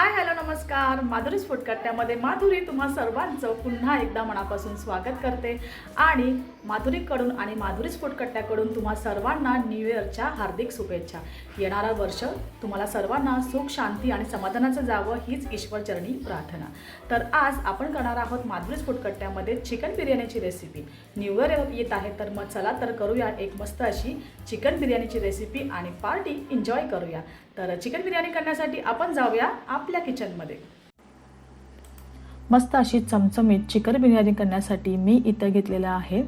Hi hello नमस्कार. माधुरीच फुटकट्ट्यामध्ये माधुरी तुम्हा सर्वांचं पुन्हा एकदा मनापासून स्वागत करते. आणि माधुरीकडून आणि माधुरीच फुटकट्ट्याकडून तुम्हा सर्वांना न्यू इयरच्या हार्दिक शुभेच्छा. येणारा वर्ष तुम्हाला सर्वांना सुख शांती आणि समाधानाचं जावं हीच ईश्वरचरणी प्रार्थना. तर आज आपण करणार आहोत माधुरीच फुटकट्ट्यामध्ये चिकन बिर्याणीची रेसिपी न्यू इयर येत आहे तर मग चला तर करूया एक मस्त अशी चिकन बिर्याणीची रेसिपी आणि पार्टी एन्जॉय करूया. तर चिकन बिर्याणी करण्यासाठी आपण जाऊया आपल्या किचनमध्ये मस्त अशी चमचमीत चिकन बिर्याणी करण्यासाठी मी इथं घेतलेलं आहे.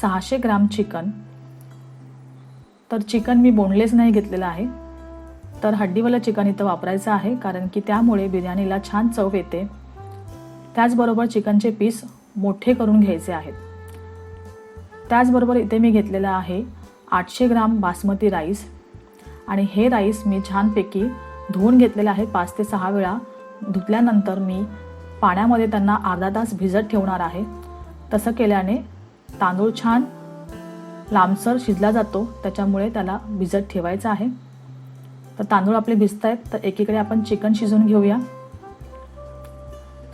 सहाशे ग्राम चिकन. तर चिकन मी बोनलेस नाही घेतलेलं आहे. तर हड्डीवालं चिकन इथं वापरायचं आहे कारण की त्यामुळे बिर्याणीला छान चव येते. त्याचबरोबर चिकनचे पीस मोठे करून घ्यायचे आहेत. त्याचबरोबर इथे मी घेतलेलं आहे आठशे ग्राम बासमती राईस. आणि हे राईस मी छानपैकी धुवून घेतलेलं आहे पाच ते सहा वेळा. धुतल्यानंतर मी पाण्यामध्ये त्यांना अर्धा तास भिजत ठेवणार आहे. तसं केल्याने तांदूळ छान लांबसर शिजला जातो त्याच्यामुळे त्याला भिजत ठेवायचं आहे. तर तांदूळ आपले भिजत आहेत तर एकीकडे आपण चिकन शिजवून घेऊया.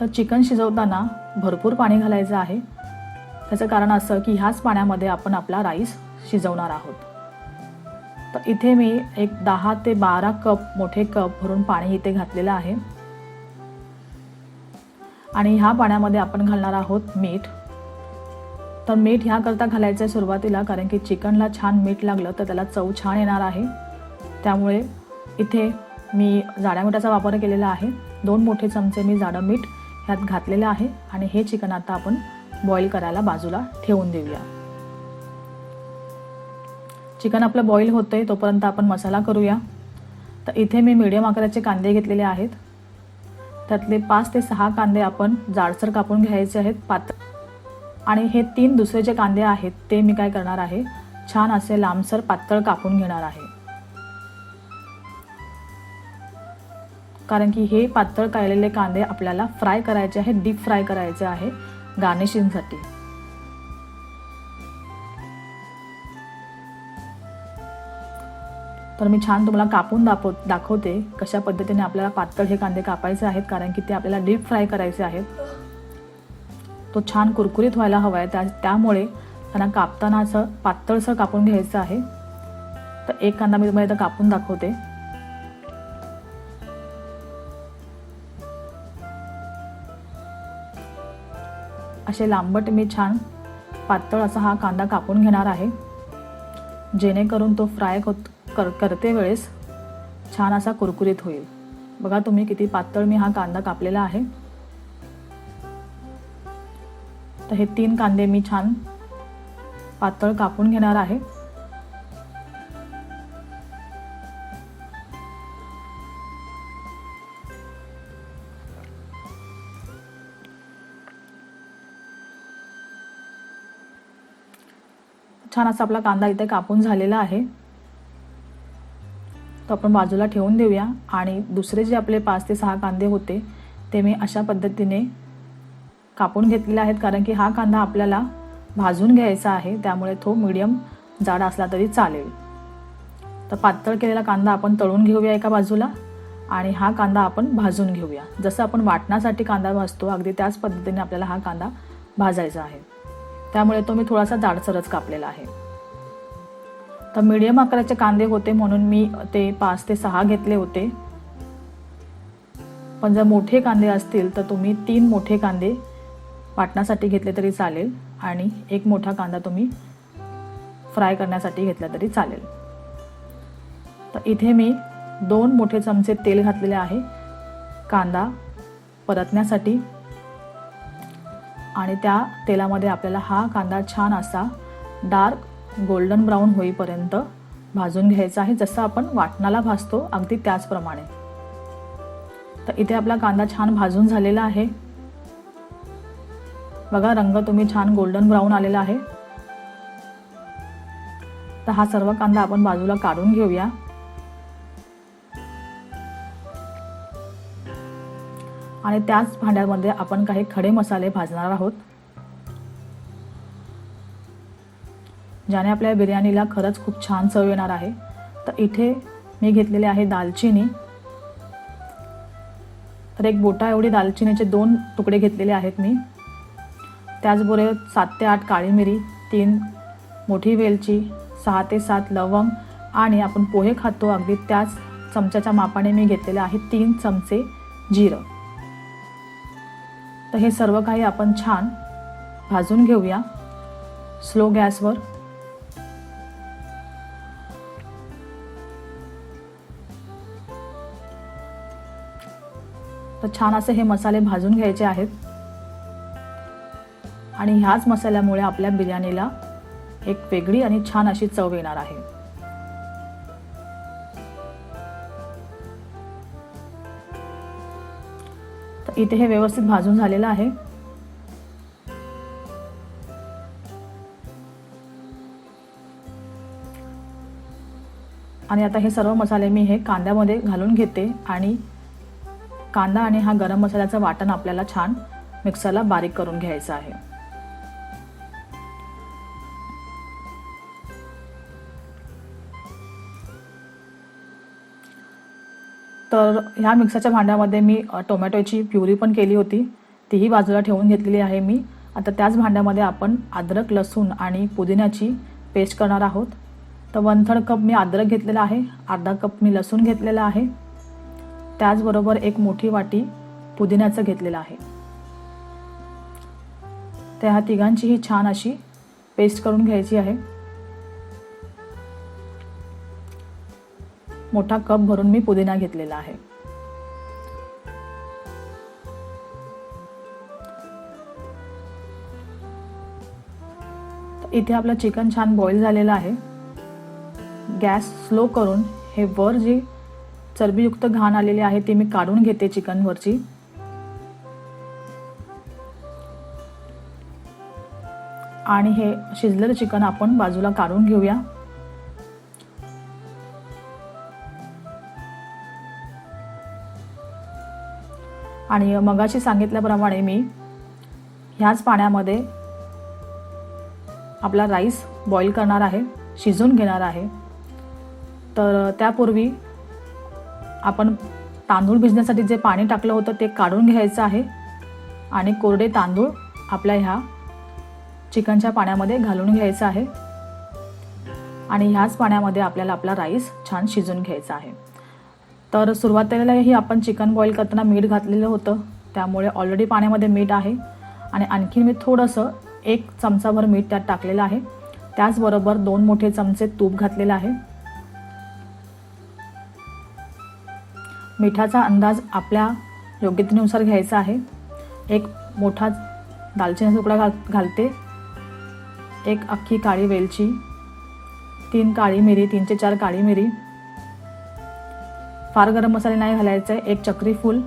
तर चिकन शिजवताना भरपूर पाणी घालायचं आहे. त्याचं कारण असं की ह्याच पाण्यामध्ये आपण आपला राईस शिजवणार आहोत. तर इथे मी एक दहा ते बारा कप मोठे कप भरून पाणी इथे घातलेलं आहे. आणि ह्या पाण्यामध्ये आपण घालणार आहोत मीठ. तर मीठ ह्याकरता घालायचं आहे सुरुवातीला कारण की चिकनला छान मीठ लागलं तर त्याला चव छान येणार आहे. त्यामुळे इथे मी जाड्या मिठाचा वापर केलेला आहे. दोन मोठे चमचे मी जाडं मीठ ह्यात घातलेलं आहे आणि हे चिकन आता आपण बॉईल करायला बाजूला ठेवून देऊया. चिकन आपलं बॉईल होतं आहे तोपर्यंत आपण मसाला करूया. तर इथे मी मीडियम आकाराचे कांदे घेतलेले आहेत. त्यातले पाच ते सहा कांदे आपण जाडसर कापून घ्यायचे आहेत. पात आणि हे तीन दुसरे जे कांदे आहेत ते मी काय करणार आहे? छान असे लांबसर पातळ कापून घेणार आहे. कारण की हे पातळ काढलेले कांदे आपल्याला फ्राय करायचे आहेत डीप फ्राय करायचे आहे गार्निशिंगसाठी. तर मी छान तुम्हाला कापून दाखव दाखवते कशा पद्धतीने आपल्याला पातळ हे कांदे कापायचे आहेत कारण की ते आपल्याला डीप फ्राय करायचे आहेत. तो छान कुरकुरीत व्हायला हवा आहे त्या त्यामुळे त्यांना कापताना असं पातळसं कापून घ्यायचं आहे. तर एक कांदा मी तुम्हाला इथं कापून दाखवते. असे लांबट मी छान पातळ असा हा कांदा कापून घेणार आहे. जेणेकरून तो फ्राय होत कर करते वेळेस छान असा कुरकुरीत होईल. बघा तुम्ही किती पातळ मी हा कांदा कापलेला आहे. तर हे तीन कांदे मी छान पातळ कापून घेणार आहे. छान असा आपला कांदा इथे कापून झालेला आहे. तो आपण बाजूला ठेवून देऊया आणि दुसरे जे आपले पाच ते सहा कांदे होते ते मी अशा पद्धतीने कापून घेतलेल्या आहेत कारण की हा कांदा आपल्याला भाजून घ्यायचा आहे त्यामुळे तो मीडियम जाड असला तरी चालेल. तर पातळ केलेला कांदा आपण तळून घेऊया एका बाजूला आणि हा कांदा आपण भाजून घेऊया. जसं आपण वाटण्यासाठी कांदा भाजतो अगदी त्याच पद्धतीने आपल्याला हा कांदा भाजायचा आहे. त्यामुळे तो मी थोडासा जाडसरच कापलेला आहे. तर मीडियम आकाराचे कांदे होते म्हणून मी ते पाच ते सहा घेतले होते. पण जर मोठे कांदे असतील तर तुम्ही तीन मोठे कांदे वाटण्यासाठी घेतले तरी चालेल आणि एक मोठा कांदा तुम्ही फ्राय करण्यासाठी घेतला तरी चालेल. तर इथे मी दोन मोठे चमचे तेल घातलेले आहे. कांदा परतण्यासाठी. आणि त्या तेलामध्ये आपल्याला हा कांदा छान असा डार्क गोल्डन ब्राऊन होईपर्यंत भाजून घ्यायचा आहे जसं आपण वाटणाला भाजतो अगदी त्याचप्रमाणे. तर इथे आपला कांदा छान भाजून झालेला आहे. बघा रंग तुम्ही छान गोल्डन ब्राऊन आलेला आहे. तर हा सर्व कांदा आपण बाजूला काढून घेऊया. आणि त्याच भांड्यामध्ये आपण काही खडे मसाले भाजणार आहोत. ज्याने आपल्या बिर्याणीला खरंच खूप छान चव येणार आहे. तर इथे मी घेतलेले आहे दालचिनी. तर एक बोटा एवढी दालचिनीचे दोन तुकडे घेतलेले आहेत मी. त्याचबरोबर सात ते आठ काळी मिरी तीन मोठी वेलची सहा ते सात लवंग आणि आपण पोहे खातो. अगदी त्याच चमच्याच्या मापाने मी घेतलेले आहे तीन चमचे जिरं. तर हे सर्व काही आपण छान भाजून घेऊया. स्लो गॅसवर. तर छान असे हे मसाले भाजून घ्यायचे आहेत. आणि ह्याच मसाल्यामुळे आपल्या बिर्याणीला एक वेगळी आणि छान अशी चव येणार आहे. तर इथे हे व्यवस्थित भाजून झालेलं आहे. आणि आता हे सर्व मसाले मी हे कांद्यामध्ये घालून घेते आणि कांदा आणि हा गरम मसाल्याचं वाटण आपल्याला छान मिक्सरला बारीक करून घ्यायचं आहे. तर ह्या मिक्सरच्या भांड्यामध्ये मी टोमॅटोची प्युरी पण केली होती. तीही बाजूला ठेवून घेतलेली आहे मी. आता त्याच भांड्यामध्ये आपण अद्रक लसूण आणि पुदिन्याची पेस्ट करणार आहोत. तर वन थर्ड कप मी अद्रक घेतलेला आहे. अर्धा कप मी लसूण घेतलेला आहे. त्याचबरोबर एक मोठी वाटी पुदिन्याचं घेतलेलं आहे. त्या ह्या तिघांचीही छान अशी पेस्ट करून घ्यायची आहे. मोठा कप भरून मी पुदिना घेतलेला आहे. तर इथे आपलं चिकन छान बॉईल झालेलं आहे. गॅस स्लो करून हे वर जी चरबीयुक्त घाण आलेली आहे ती मी काढून घेते चिकनवरची आणि हे शिजलेलं चिकन आपण बाजूला काढून घेऊया. आणि मगाशी सांगितल्याप्रमाणे मी ह्याच पाण्यामध्ये आपला राईस बॉईल करणार आहे शिजवून घेणार आहे. तर त्यापूर्वी आपण तांदूळ भिजण्यासाठी जे पाणी टाकलं होतं ते काढून घ्यायचं आहे आणि कोरडे तांदूळ आपल्या ह्या चिकनच्या पाण्यामध्ये घालून घ्यायचं आहे. आणि ह्याच पाण्यामध्ये आपल्याला आपला राईस छान शिजून घ्यायचा आहे. तर सुरुवातीलाही आपण चिकन बॉईल करताना मीठ घातलेलं होतं. त्यामुळे ऑलरेडी पाण्यामध्ये मीठ आहे. आणि आणखी मी थोडंसं एक चमचाभर मीठ त्यात टाकलेलं आहे. त्याचबरोबर दोन मोठे चमचे तूप घातलेलं आहे. मिठाचा अंदाज आपल्या योग्यतेनुसार घ्यायचा आहे. एक मोठा दालचिनीचा तुकडा घाल घालते. एक अख्खी काळी वेलची तीन काळी मिरी तीनचे चार काळी मिरी. फार गरम मसाले नाही घालायचे एक चक्री फूल.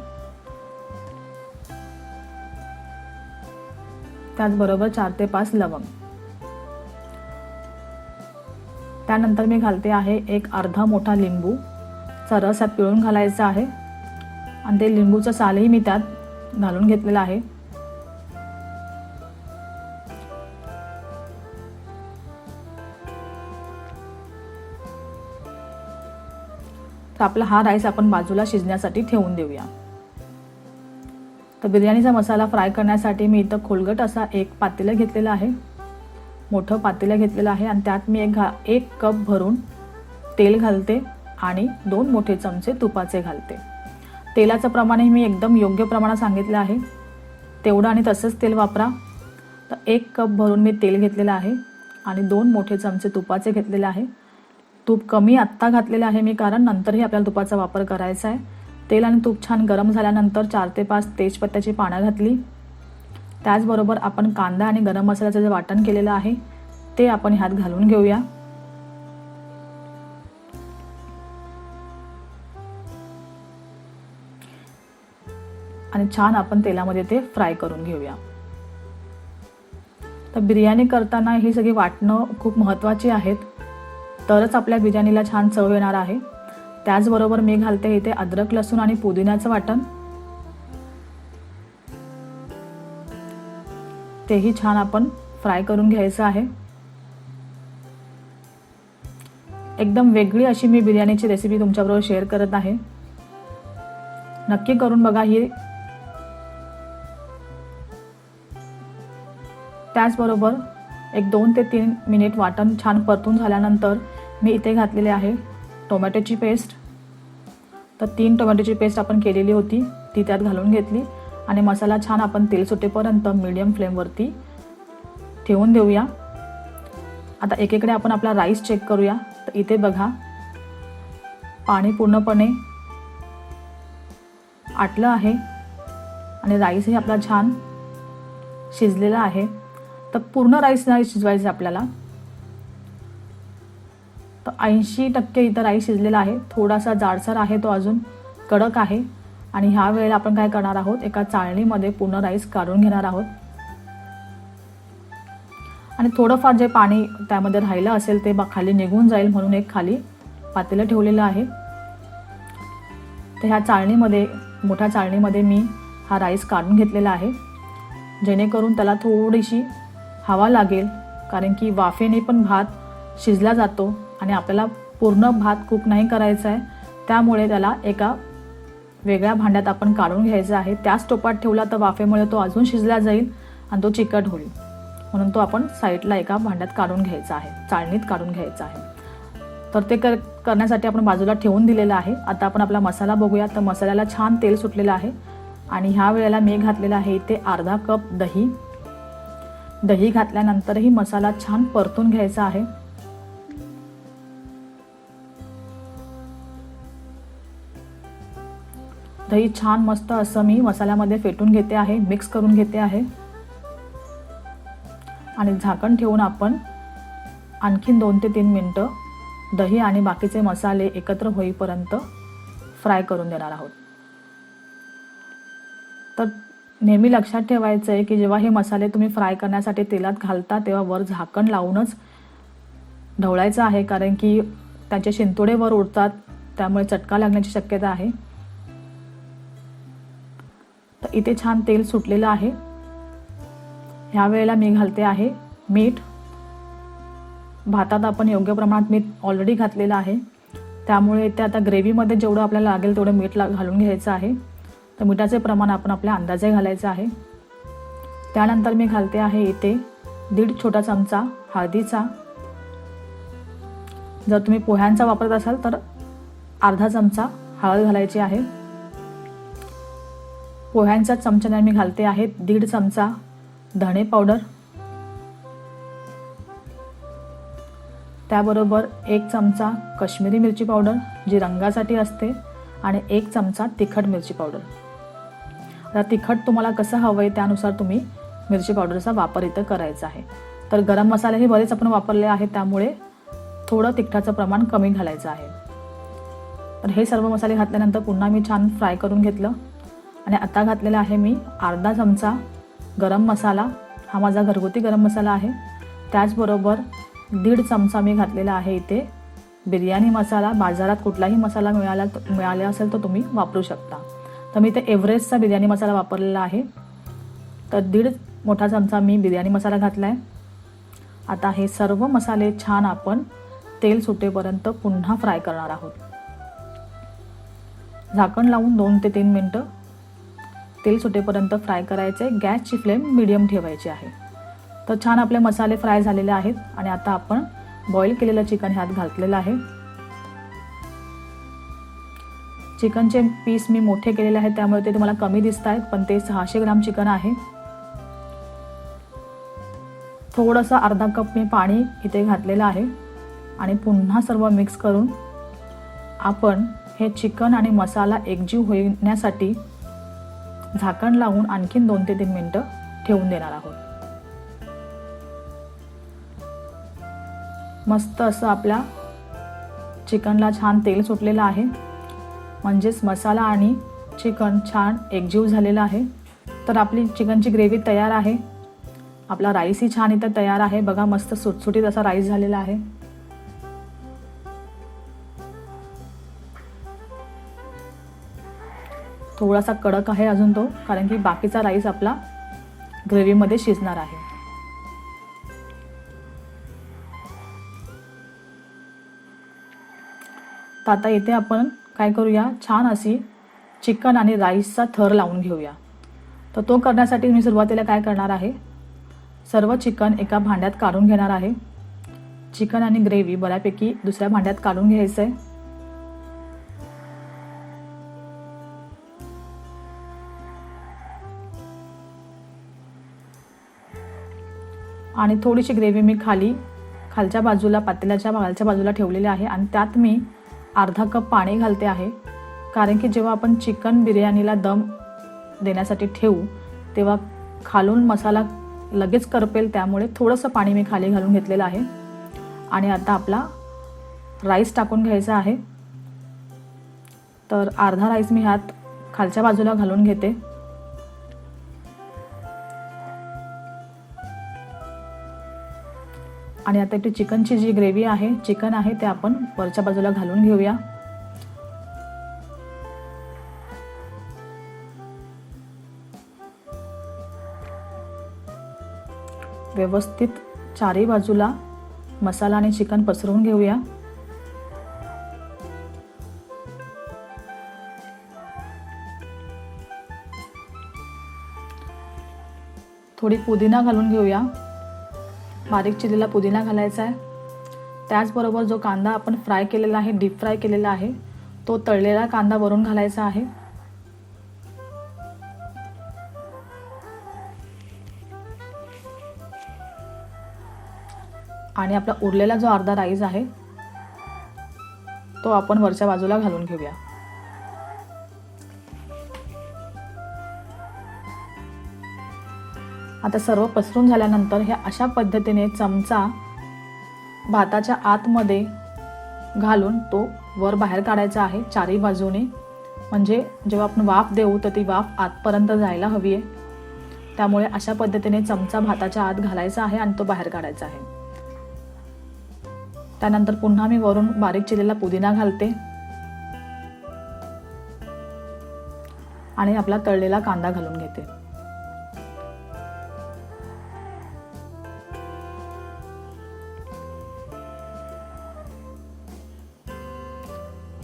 त्याचबरोबर चार ते पाच लवंग. त्यानंतर मी घालते आहे एक अर्धा मोठा लिंबू. चा रस यात पिळून घालायचा आहे. आणि ते लिंबूचं सालही मी त्यात घालून घेतलेलं आहे. तर आपला हा राईस आपण बाजूला शिजण्यासाठी ठेवून देऊया. तर बिर्याणीचा मसाला फ्राय करण्यासाठी मी इथं खोलगट असा एक पातेलं घेतलेलं आहे. मोठं पातेलं घेतलेलं आहे आणि त्यात मी एक घा एक कप भरून तेल घालते आणि दोन मोठे चमचे तुपाचे घालते. तेलाचं प्रमाणही मी एकदम योग्य प्रमाणात सांगितलं आहे. तेवढं आणि तसंच तेल वापरा. तर एक कप भरून मी तेल घेतलेलं आहे आणि दोन मोठे चमचे तुपाचे घेतलेले आहे. तूप कमी आत्ता घातलेलं आहे मी कारण नंतरही आपल्याला तुपाचा वापर करायचा आहे. तेल आणि तूप छान गरम झाल्यानंतर चार ते पाच तेजपत्त्याची पानं घातली. त्याचबरोबर आपण कांदा आणि गरम मसाल्याचं जे वाटण केलेलं आहे ते आपण ह्यात घालून घेऊया. आणि छान आपण तेलामध्ये ते फ्राय करून घेऊया. तर बिर्याणी करताना ही सगळी वाटणं खूप महत्त्वाची आहेत. तरच आपल्या बिर्याणीला छान चव येणार आहे. त्याचबरोबर मी घालते इथे अद्रक लसूण आणि पुदिन्याचं वाटण. तेही छान आपण फ्राय करून घ्यायचं आहे. एकदम वेगळी अशी मी बिर्याणीची रेसिपी तुमच्याबरोबर शेअर करत आहे. नक्की करून बघा ही. त्याचबरोबर एक दोन ते तीन मिनिट वाटण छान परतून झाल्यानंतर मी इथे घातलेले आहे टोमॅटोची पेस्ट. तर तीन टोमॅटोची पेस्ट आपण केलेली होती ती त्यात घालून घेतली. आणि मसाला छान आपण तेल सुटेपर्यंत मीडियम फ्लेमवरती ठेवून देऊया. आता एकीकडे आपण आपला राईस चेक करूया. तर इथे बघा पाणी पूर्णपणे आटलं आहे. आणि राईसही आपला छान शिजलेला आहे. तर पूर्ण राईस नाही शिजवायचं आपल्याला. तर ऐंशी टक्के इथं राईस शिजलेला आहे. थोडासा जाडसर आहे तो अजून. कडक आहे. आणि ह्या वेळेला आपण काय करणार आहोत? एका चाळणीमध्ये पूर्ण राईस काढून घेणार आहोत. आणि थोडंफार जे पाणी त्यामध्ये राहिलं असेल ते बा- खाली निघून जाईल म्हणून एक खाली पातेलं ठेवलेलं आहे. तर ह्या चाळणीमध्ये मोठ्या चाळणीमध्ये मी हा राईस काढून घेतलेला आहे. जेणेकरून त्याला थोडीशी हवा लागेल. कारण की वाफेने पण भात शिजला जातो. आणि आपल्याला पूर्ण भात कुक नाही करायचा आहे त्यामुळे त्याला एका वेगळ्या भांड्यात आपण काढून घ्यायचा आहे. त्याच टोपात ठेवला तर वाफेमुळे तो अजून शिजला जाईल आणि तो चिकट होईल. म्हणून तो आपण साईडला एका भांड्यात काढून घ्यायचा आहे चाळणीत काढून घ्यायचा आहे. तर ते कर करण्यासाठी आपण बाजूला ठेवून दिलेलं आहे. आता आपण आपला मसाला बघूया. तर मसाल्याला छान तेल सुटलेलं आहे. आणि ह्या वेळेला मी घातलेलं आहे इथे अर्धा कप दही. दही घातल्यानंतरही मसाला छान परतून घ्यायचा आहे. दही छान मस्त असं मी मसाल्यामध्ये फेटून घेते आहे मिक्स करून घेते आहे. आणि झाकण ठेवून आपण आणखीन दोन ते तीन मिनटं दही आणि बाकीचे मसाले एकत्र होईपर्यंत फ्राय करून देणार आहोत. तर नेहमी लक्षात ठेवायचं आहे की जेव्हा हे मसाले तुम्ही फ्राय करण्यासाठी तेलात घालता तेव्हा वर झाकण लावूनच ढवळायचं आहे कारण की त्याचे शिंतोडे वर उडतात त्यामुळे चटका लागण्याची शक्यता आहे. इथे छान तेल सुटलेलं आहे. ह्या वेळेला मी घालते आहे मीठ. भातात आपण योग्य प्रमाणात मीठ ऑलरेडी घातलेलं आहे. त्यामुळे ते आता ग्रेव्हीमध्ये जेवढं आपल्याला लागेल तेवढं मीठ ला घालून घ्यायचं आहे. तर मिठाचे प्रमाण आपण आपल्या अंदाजे घालायचं आहे. त्यानंतर मी घालते आहे इथे दीड छोटा चमचा हळदीचा. जर तुम्ही पोह्यांचा वापरत असाल तर अर्धा चमचा हळद घालायची आहे. पोह्यांचा चमच्याने मी घालते आहे. दीड चमचा धणे पावडर. त्याबरोबर एक चमचा कश्मीरी मिरची पावडर जी रंगासाठी असते आणि एक चमचा तिखट मिरची पावडर. आता तिखट तुम्हाला कसं हवं आहे त्यानुसार तुम्ही मिरची पावडरचा वापर इथं करायचा आहे. तर गरम मसालेही बरेच आपण वापरले आहेत त्यामुळे थोडं तिखटाचं प्रमाण कमी घालायचं आहे. तर हे सर्व मसाले घातल्यानंतर पुन्हा मी छान फ्राय करून घेतलं. आणि आता घातलेला आहे मी अर्धा चमचा गरम मसाला. हा माझा घरगुती गरम मसाला आहे. त्याचबरोबर दीड चमचा मी घातलेला आहे इथे बिर्याणी मसाला. बाजारात कुठलाही मसाला मिळाला मिळाला असेल तर तुम्ही वापरू शकता. तर मी इथे एव्हरेस्टचा बिर्याणी मसाला वापरलेला आहे. तर दीड मोठा चमचा मी बिर्याणी मसाला घातला आहे आता हे सर्व मसाले छान आपण तेल सुटेपर्यंत पुन्हा फ्राय करणार आहोत. झाकण लावून दोन ते तीन मिनटं तेल सुटेपर्यंत फ्राय करायचे. गॅसची फ्लेम मिडियम ठेवायची आहे. तर छान आपले मसाले फ्राय झालेले आहेत आणि आता आपण बॉईल केलेलं चिकन ह्यात घातलेलं आहे. चिकनचे पीस मी मोठे केलेले आहेत त्यामुळे ते तुम्हाला कमी दिसत आहेत पण ते सहाशे ग्राम चिकन आहे. थोडंसं अर्धा कप मी पाणी इथे घातलेलं आहे आणि पुन्हा सर्व मिक्स करून आपण हे चिकन आणि मसाला एकजीव होण्यासाठी झाकण लावून आणखीन दोन ते तीन मिनटं ठेवून देणार आहोत. मस्त असं आपल्या चिकनला छान तेल सुटलेलं आहे. म्हणजेच मसाला आणि चिकन छान एकजीव झालेलं आहे. तर आपली चिकनची ग्रेव्ही तयार आहे. आपला राईसही छान इथं तयार आहे. बघा मस्त सुटसुटीत असा राईस झालेला आहे. थोडासा कडक आहे अजून तो कारण की बाकीचा राईस आपला ग्रेव्हीमध्ये शिजणार आहे. तर आता येथे आपण काय करूया छान अशी चिकन आणि राईसचा थर लावून घेऊया. तर तो करण्यासाठी मी सुरुवातीला काय करणार आहे सर्व चिकन एका भांड्यात काढून घेणार आहे. चिकन आणि ग्रेव्ही बऱ्यापैकी दुसऱ्या भांड्यात काढून घ्यायचं आहे आणि थोडीशी ग्रेव्ही मी खाली खालच्या बाजूला पातेल्याच्या खालच्या बाजूला ठेवलेली आहे आणि त्यात मी अर्धा कप पाणी घालते आहे. कारण की जेव्हा आपण चिकन बिर्याणीला दम देण्यासाठी ठेवू तेव्हा खालून मसाला लगेच करपेल त्यामुळे थोडंसं पाणी मी खाली घालून घेतलेलं आहे. आणि आता आपला राईस टाकून घ्यायचा आहे. तर अर्धा राईस मी ह्यात खालच्या बाजूला घालून घेते. आणि आता इथे चिकनची जी ग्रेव्ही आहे चिकन आहे ते आपण वरच्या बाजूला घालून घेऊया. व्यवस्थित चारही बाजूला मसाला आणि चिकन पसरवून घेऊया. थोडी पुदिना घालून घेऊया. बारीक चिरलेला पुदिना घालायचा आहे. त्याचबरोबर जो कांदा आपण फ्राय केलेला आहे डीप फ्राय केलेला आहे तो तळलेला कांदा वरून घालायचा आहे. आणि आपला उरलेला जो अर्धा राईस आहे तो आपण वरच्या बाजूला घालून घेऊया. आता सर्व पसरून झाल्यानंतर ह्या अशा पद्धतीने चमचा भाताच्या आतमध्ये घालून तो वर बाहेर काढायचा आहे चारही बाजूने. म्हणजे जेव्हा आपण वाफ देऊ तर ती वाफ आतपर्यंत जायला हवी आहे. त्यामुळे अशा पद्धतीने चमचा भाताच्या आत घालायचा आहे आणि तो बाहेर काढायचा आहे. त्यानंतर पुन्हा मी वरून बारीक चिरलेला पुदिना घालते. आणि आपला तळलेला कांदा घालून घेते.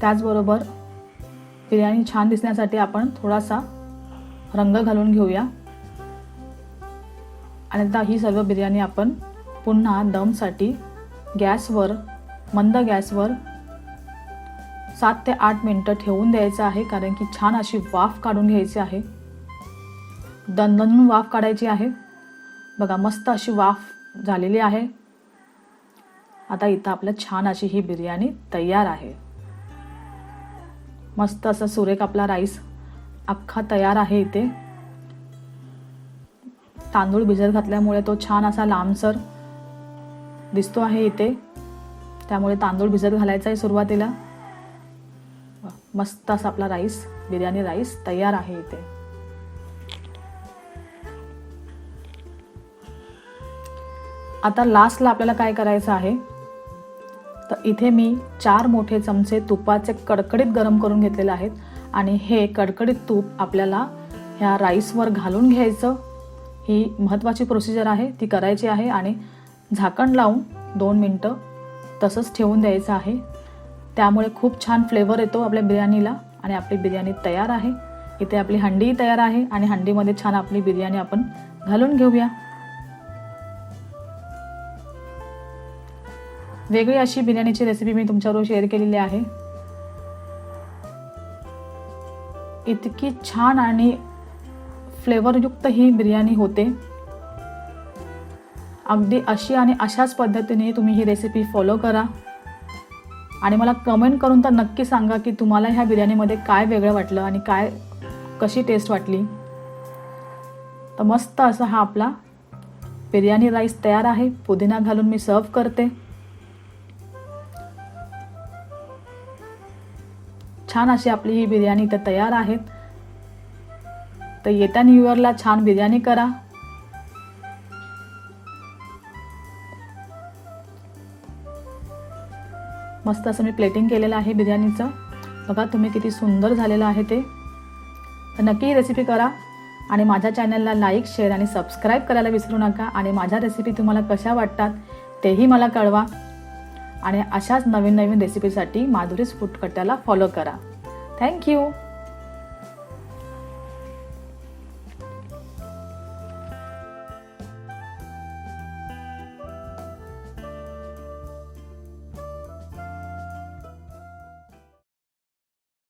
त्याचबरोबर बिर्याणी छान दिसण्यासाठी आपण थोडासा रंग घालून घेऊया. आणि आता ही सर्व बिर्याणी आपण पुन्हा दमसाठी गॅसवर मंद गॅसवर सात ते आठ मिनटं ठेवून द्यायचं आहे कारण की छान अशी वाफ काढून घ्यायची आहे. दणदणून वाफ काढायची आहे. बघा मस्त अशी वाफ झालेली आहे. आता इथं आपलं छान अशी ही बिर्याणी तयार आहे. मस्त असा सुरेख आपला राईस अख्खा तयार आहे इथे. तांदूळ भिजत घातल्यामुळे तो छान असा लांबसर दिसतो आहे इथे. त्यामुळे तांदूळ भिजत घालायचा आहे सुरुवातीला मस्त असा आपला राईस बिर्याणी राईस तयार आहे इथे. आता लास्टला आपल्याला काय करायचं आहे? तर इथे मी चार मोठे चमचे तुपाचे कडकडीत गरम करून घेतलेले आहेत. आणि हे कडकडीत तूप आपल्याला ह्या राईसवर घालून घ्यायचं. ही महत्त्वाची प्रोसिजर आहे ती करायची आहे आणि झाकण लावून दोन मिनटं तसंच ठेवून द्यायचं आहे. त्यामुळे खूप छान फ्लेवर येतो आपल्या बिर्याणीला आणि आपली बिर्याणी तयार आहे. इथे आपली हंडीही तयार आहे आणि हंडीमध्ये छान आपली बिर्याणी आपण घालून घेऊया. वेगळी अशी बिर्याणीची रेसिपी मी तुमच्याबरोबर शेअर केलेली आहे. इतकी छान आणि फ्लेवरयुक्त ही बिर्याणी होते. अगदी अशी आणि अशाच पद्धतीने तुम्ही ही रेसिपी फॉलो करा. आणि मला कमेंट करून तर नक्की सांगा की तुम्हाला ह्या बिर्याणीमध्ये काय वेगळं वाटलं आणि काय कशी टेस्ट वाटली. तर मस्त असा हा आपला बिर्याणी राईस तयार आहे. पुदिना घालून मी सर्व करते. छान अशी आपली ही बिर्याणी इथं तयार आहेत. तर येत्या न्यू इयरला छान बिर्याणी करा. मस्त असं मी प्लेटिंग केलेलं आहे बिर्याणीचं. बघा तुम्ही किती सुंदर झालेलं आहे ते. तर नक्की रेसिपी करा आणि माझ्या चॅनलला लाईक शेअर आणि सबस्क्राईब करायला विसरू नका आणि माझ्या रेसिपी तुम्हाला कशा वाटतात तेही मला कळवा. आणि अशाच नवीन नवीन रेसिपीसाठी माधुरीज फूड कट्ट्याला फॉलो करा. Thank you